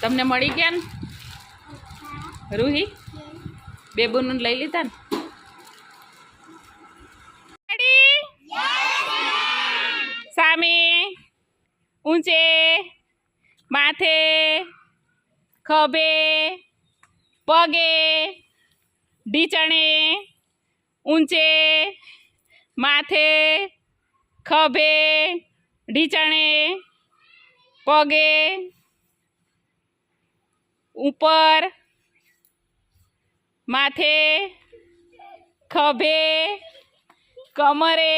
તમને મળી ગયા ને? રૂહી? બેબુનું લઈ લીધા ને? Ready? સામે, ઊંચે, માથે, ખભે, પગે, ઢીચણે, ઊંચે, માથે, ખભે, ઢીચણે, પગે ઉપર, માથે, ખભે, કમરે,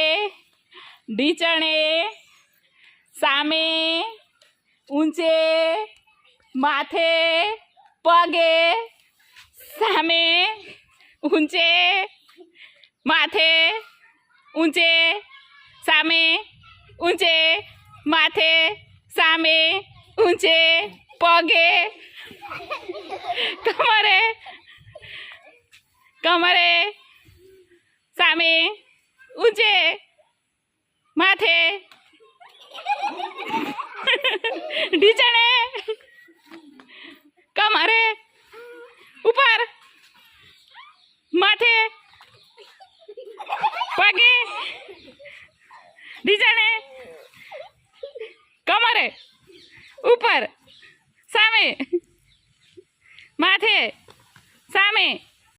ઢીચણે, સામે, ઊંચે, માથે, પગે, સામે, ઊંચે, માથે, ઊંચે, સામે, ઊંચે, માથે, સામે, ઊંચે, પગે કમરે કમરે સામે ઊંચે માથે ઢીચણે કમરે ઉપર માથે પગે ઢીચણે કમરે ઉપર સામે માથે સામે